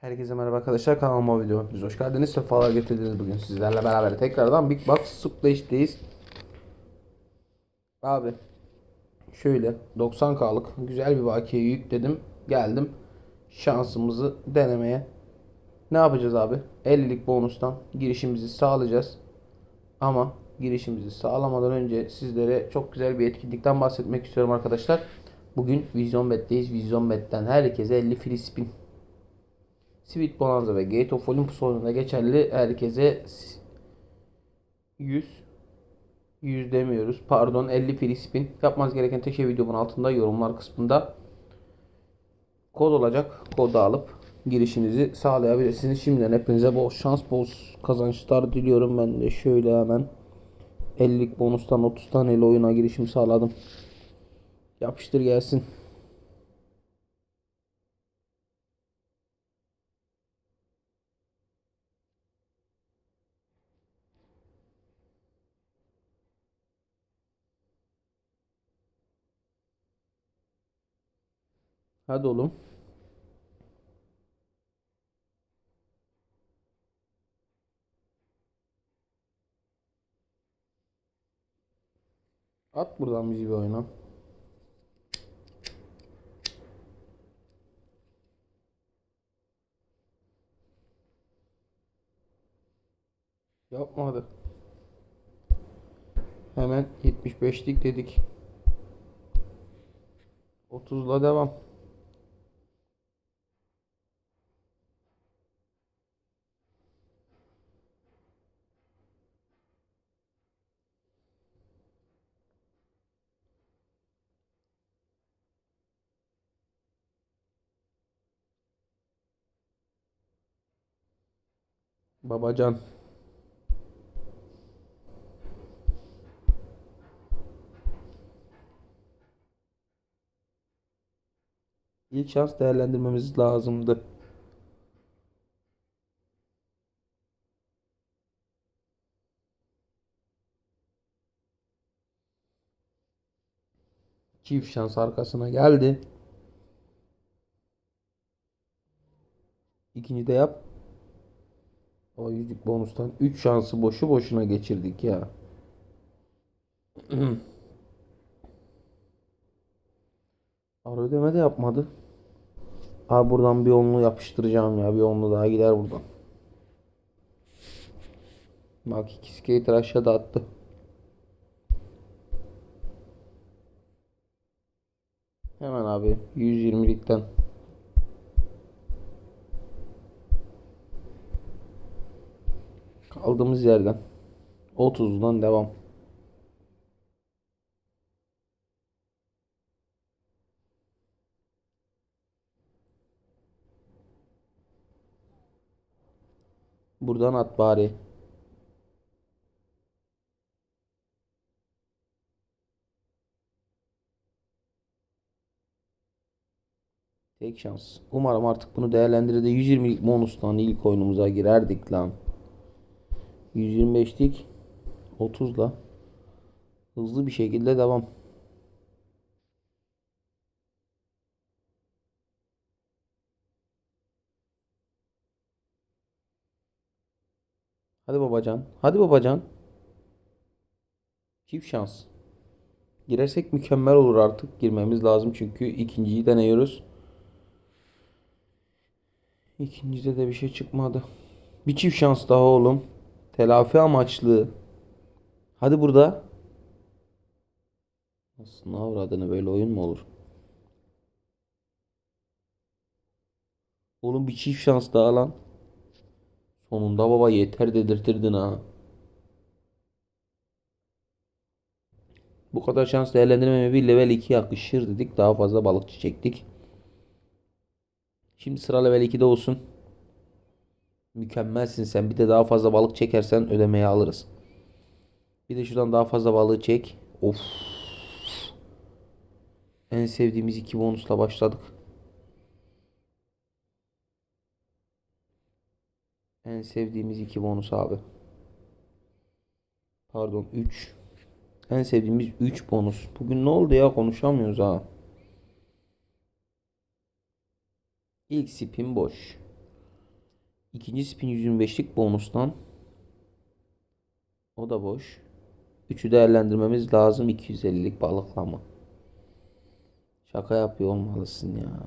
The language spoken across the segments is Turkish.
Herkese merhaba arkadaşlar kanalıma video hepiniz hoş geldiniz sefalar getirdiniz bugün sizlerle beraber. Tekrardan Big Box Splash'teyiz Abi şöyle 90k'lık güzel bir bakiye yükledim geldim. Şansımızı denemeye. Ne yapacağız abi? 50'lik bonustan girişimizi sağlayacağız. Ama girişimizi sağlamadan önce sizlere çok güzel bir etkinlikten bahsetmek istiyorum arkadaşlar. Bugün Vizyon Bet'teyiz. Vizyon Bet'ten herkese 50 free spin Sweet Bonanza ve Gate of Olympus oyununda geçerli herkese 100 100 demiyoruz. Pardon 50 free spin. Yapmanız gereken tek şey videomun altında yorumlar kısmında kod olacak. Kodu alıp girişinizi sağlayabilirsiniz. Şimdiden hepinize bol şans, bol kazançlar diliyorum. Ben de şöyle hemen 50'lik bonustan 30 taneyle oyuna girişim sağladım. Yapıştır gelsin. Hadi oğlum. At buradan bizi bir oyuna. Yapmadı. Hemen 75'lik dedik. 30'la devam. Babacan. İlk şans değerlendirmemiz lazımdı. Çift şans arkasına geldi. İkinci de yap. O yüzlük bonustan 3 şansı boşu boşuna geçirdik ya. Ara ödeme de yapmadı. Abi buradan bir onlu yapıştıracağım ya. Bir onlu daha gider buradan. Bak iki skater aşağıda attı. Hemen abi 120'likten kaldığımız yerden 30'dan devam. Buradan at bari. Tek şans. Umarım artık bunu değerlendirir de 120'lik bonustan ilk oyunumuza girerdik lan. 125'lik 30'la hızlı bir şekilde devam. Hadi babacan. Hadi babacan. Çift şans. Girersek mükemmel olur artık. Girmemiz lazım çünkü ikinciyi deniyoruz. İkincide de bir şey çıkmadı. Bir çift şans daha oğlum. Telafi amaçlı. Hadi burada. Aslında avradını böyle oyun mu olur? Oğlum bir çift şans daha lan. Sonunda baba yeter dedirtirdin ha. Bu kadar şans değerlendirmeme bir level 2 yakışır dedik. Daha fazla balıkçı çektik. Şimdi sıra level 2'de olsun. Mükemmelsin sen. Bir de daha fazla balık çekersen ödemeyi alırız. Bir de şuradan daha fazla balığı çek. Of. En sevdiğimiz iki bonusla başladık. En sevdiğimiz iki bonus abi. Pardon 3. En sevdiğimiz 3 bonus. Bugün ne oldu ya konuşamıyoruz ha. İlk spin boş. İkinci spin 125'lik bonustan. O da boş. Üçü değerlendirmemiz lazım 250'lik balıklama. Şaka yapıyor olmalısın ya.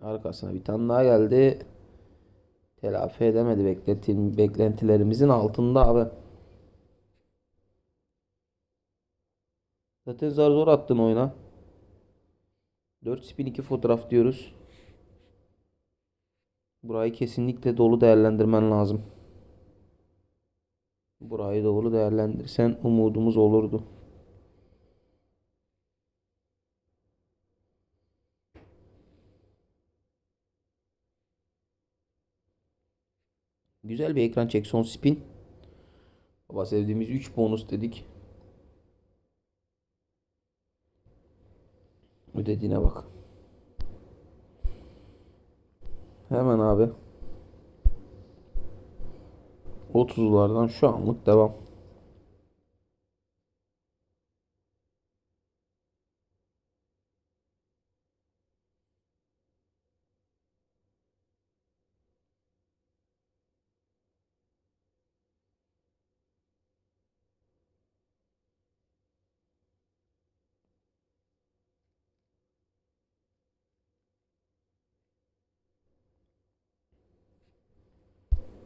Arkasına bir tane daha geldi. Telafi edemedi bekletin, beklentilerimizin altında abi. Zaten zar zor attın oyuna. 4 spin 2 fotoğraf diyoruz. Burayı kesinlikle dolu değerlendirmen lazım. Burayı dolu değerlendirsen umudumuz olurdu. Güzel bir ekran çek son spin. Baba sevdiğimiz 3 bonus dedik. Ödediğine bak. Hemen abi. 30'lardan şu anlık devam.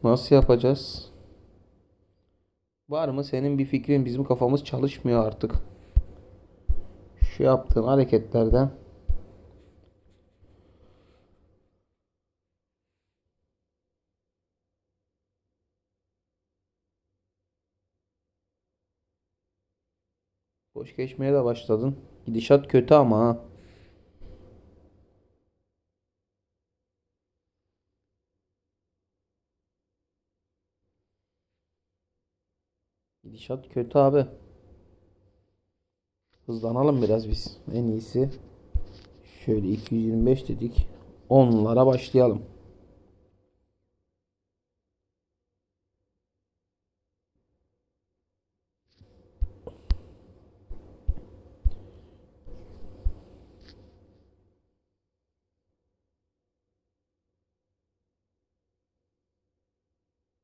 Nasıl yapacağız? Var mı senin bir fikrin? Bizim kafamız çalışmıyor artık. Şu yaptığın hareketlerden boş geçmeye de başladın. Gidişat kötü ama ha. Gidişat kötü abi. Hızlanalım biraz biz. En iyisi şöyle 225 dedik. 10'lara başlayalım.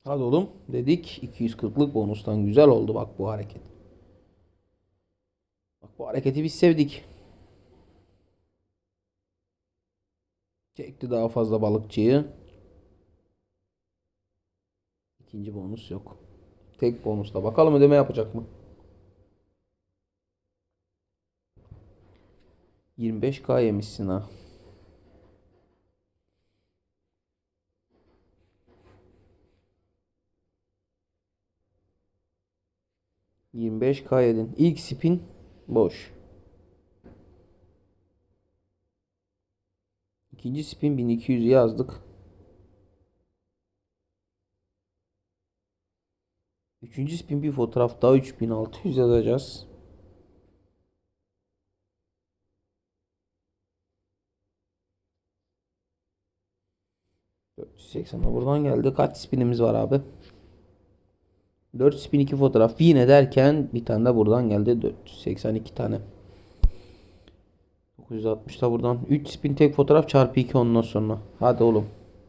Hadi oğlum dedik 240'lık bonustan güzel oldu bak bu hareket. Bak bu hareketi biz sevdik. Çekti daha fazla balıkçıyı. İkinci bonus yok. Tek bonusla. Bakalım ödeme yapacak mı? 25k yemişsin ha. Yirmi beş K yedin. İlk spin boş. İkinci spin 1200 yazdık. Üçüncü spin bir fotoğraf daha 3600 yazacağız. ...480'a buradan geldi. Kaç spinimiz var abi? 4 spin 2 fotoğraf. Yine derken bir tane de buradan geldi. 482 tane. 960 da buradan. 3 spin tek fotoğraf çarpı 2 ondan sonra. Hadi oğlum.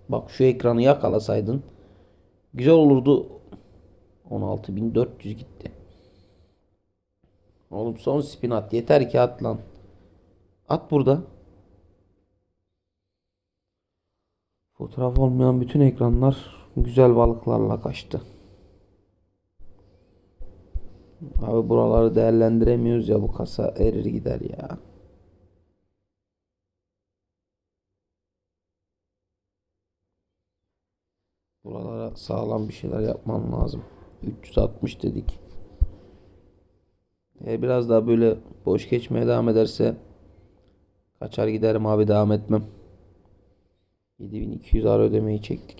Bak şu ekranı yakalasaydın. Güzel olurdu. 16400 gitti. Oğlum son spin at. Yeter ki at lan. At burada. Fotoğraf olmayan bütün ekranlar güzel balıklarla kaçtı. Abi buraları değerlendiremiyoruz ya bu kasa erir gider ya. Buralara sağlam bir şeyler yapman lazım. 360 dedik. Eğer biraz daha böyle boş geçmeye devam ederse kaçar giderim abi devam etmem. 7200 ara ödemeyi çektik.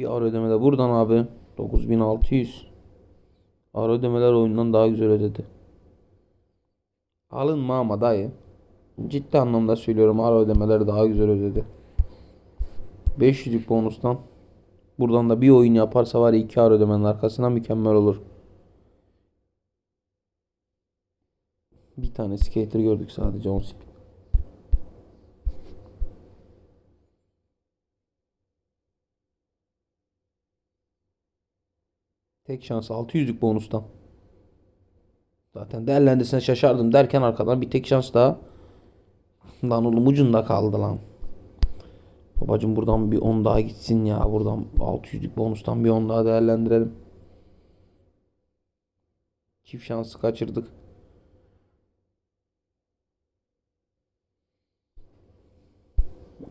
Bir ara ödeme de buradan abi 9600. Ara ödemeler oyundan daha güzel ödedi. Alınma ama dayı. Ciddi anlamda söylüyorum ara ödemeler daha güzel ödedi. 500'lük bonustan Buradan da bir oyun yaparsa var ya iki ar ödemenin arkasına mükemmel olur. Bir tane skater gördük sadece 10 Tek şans 600'lük bonustan. Zaten değerlendirsene şaşardım derken arkadan bir tek şans daha. Lan oğlum ucunda kaldı lan. Babacım buradan bir 10 daha gitsin ya. Buradan 600'lük bonustan bir 10 daha değerlendirelim. Çift şansı kaçırdık.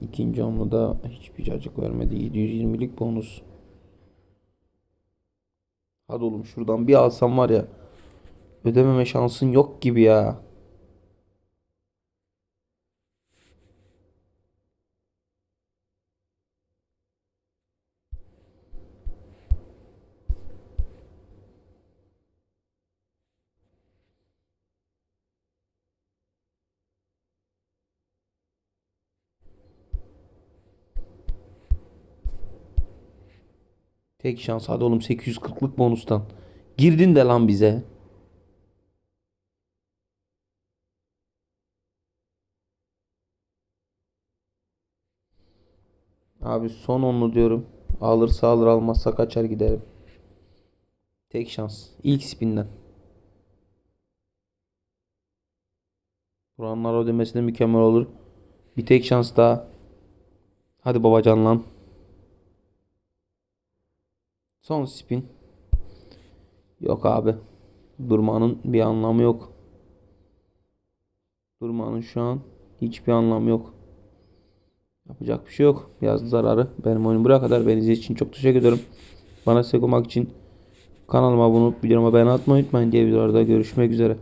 İkinci hamlada hiçbir cacık vermedi. 720'lik bonus. Hadi oğlum şuradan bir alsam var ya. Ödememe şansın yok gibi ya. Tek şans hadi oğlum 840'lık bonustan. Girdin de lan bize. Abi son onlu diyorum. Alırsa alır almazsa kaçar giderim. Tek şans. İlk spinden. Buranlar ödemesi de mükemmel olur. Bir tek şans daha. Hadi babacan lan. Son spin. Yok abi. Durmanın bir anlamı yok. Durmanın şu an hiçbir anlamı yok. Yapacak bir şey yok. Yazdı zararı. Benim oyunum buraya kadar. Beni izlediğiniz için çok teşekkür ederim. Bana destek olmak için kanalıma abone olup videoma beğeni atmayı unutmayın. Diğer videolarda görüşmek üzere.